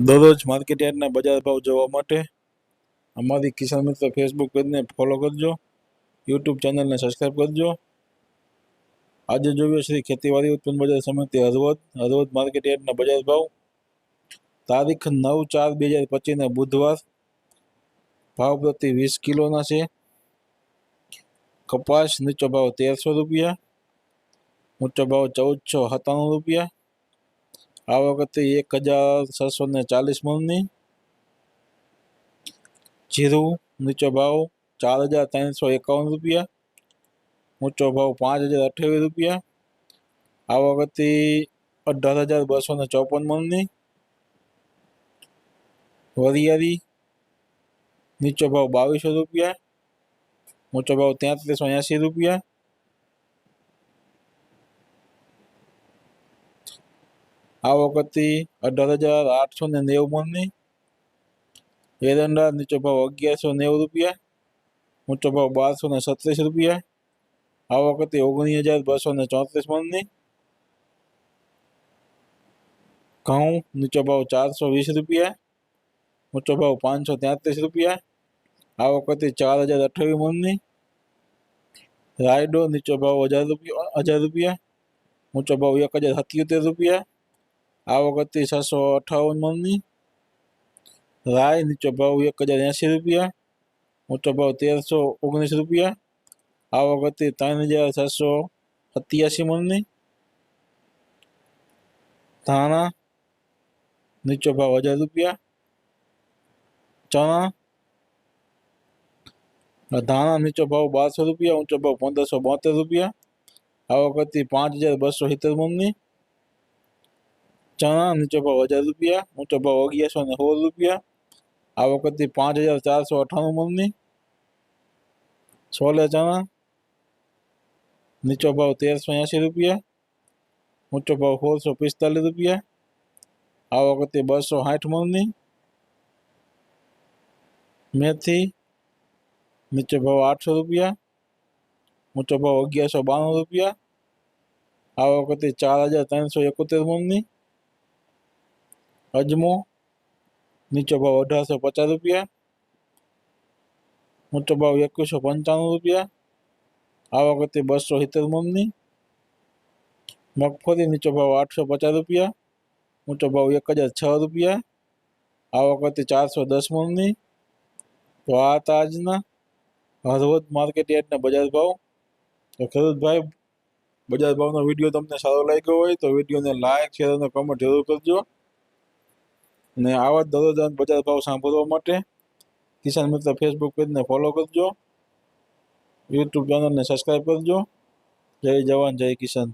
દરરોજ માર્કેટ યાર્ડના બજાર ભાવ જોવા માટે અમારી કિસાન મિત્ર ફેસબુક પેજને ફોલો કરજો યુટ્યુબ ચેનલને સબસ્ક્રાઈબ કરજો આજે જોઈએ શ્રી ખેતીવાડી ઉત્પન્ન બજાર સમિતિ હળવદ હળવદ માર્કેટ યાર્ડના બજાર ભાવ તારીખ નવ ચાર બે હજાર પચીસને બુધવાર ભાવ પ્રતિ વીસ કિલોના છે કપાસ નીચો ભાવ તેરસો રૂપિયા ઊંચો ભાવ ચૌદસો સત્તાણું રૂપિયા આ વખતે એક હજાર છસો ને ચાલીસ મણની જીરું, નીચો ભાવ ચાર હજાર ત્રણસો એકાવન રૂપિયા, ઊંચો ભાવ પાંચ હજાર અઠ્યાવીસ રૂપિયા. આ વખતે અઢાર હજાર બસો ને ચોપન મણની વરિયાળી, નીચો ભાવ બાવીસો રૂપિયા, ઊંચો ભાવ તેત્રીસો એંસી રૂપિયા આ વખતે અઢાર હજાર આઠસો ને નેવું મણની એરંડા નીચો ભાવ અગિયારસો નેવું રૂપિયા ઊંચો ભાવ બારસો ને સત્રીસ રૂપિયા આ વખતે ઓગણીસ હજાર બસો ને ચોત્રીસ મણની ઘઉં નીચો ભાવ ચારસો વીસ રૂપિયા ઊંચો ભાવ પાંચસો તેત્રીસ રૂપિયા આ વખતે ચાર હજાર અઠ્યાવીસ મણની રાયડો નીચો ભાવ હજાર રૂપિયા હજાર રૂપિયા ઊંચો ભાવ એક હજાર સત્યોતેર રૂપિયા આ વખતે છસો અઠાવન મણની રાય નીચો ભાવ એક હજાર એંસી રૂપિયા ઊંચો ભાવ તેરસો ઓગણીસ રૂપિયા આ વખતે ત્રણ હજાર છસો સત્યાસી મણની ધાણા નીચો ભાવ હજાર રૂપિયા ચણા ધાણા નીચો ભાવ બારસો રૂપિયા ઊંચો ભાવ પંદરસો બોતેર રૂપિયા આ વખતે પાંચ હજાર બસો સિત્તેર મણની ચણા નીચો ભાવ હજાર રૂપિયા ઊંચો ભાવ અગિયારસો ને સોળ રૂપિયા આ વખતે પાંચ હજાર ચારસો અઠ્ઠાણું મણની છોલે ચણા નીચો ભાવ તેરસો એંસી રૂપિયા ઊંચો ભાવ સોળસો પિસ્તાલીસ રૂપિયા આ વખતે બસો સાઠ મણની મેથી નીચો ભાવ આઠસો રૂપિયા ઊંચો ભાવ અગિયારસો બાણું રૂપિયા આ વખતે ચાર હજાર ત્રણસો એકોતેર મણની અજમો નીચો ભાવ અઢારસો પચાસ રૂપિયા ઊંચો ભાવ એકવીસો પંચાણું રૂપિયા આ વખતે બસો સિત્તેર મણની મગફળી નીચો ભાવ આઠસો પચાસ રૂપિયા ઊંચો ભાવ એક હજાર છ રૂપિયા આ વખતે ચારસો દસ મણની તો આ હતા આજના હળવદ માર્કેટ યાર્ડના બજાર ભાવ તો ખેડૂતભાઈ બજાર ભાવનો વિડીયો તમને સારો લાગ્યો હોય તો વિડીયોને લાઈક શેર અને કમેન્ટ જરૂર કરજો અને આવા જ દરરોજ બજાર ભાવ સાંભળવા માટે કિસાન મિત્ર ફેસબુક પેજને ફોલો કરજો યુટ્યુબ ચેનલને સબસ્ક્રાઈબ કરજો. જય જવાન, જય કિસાન.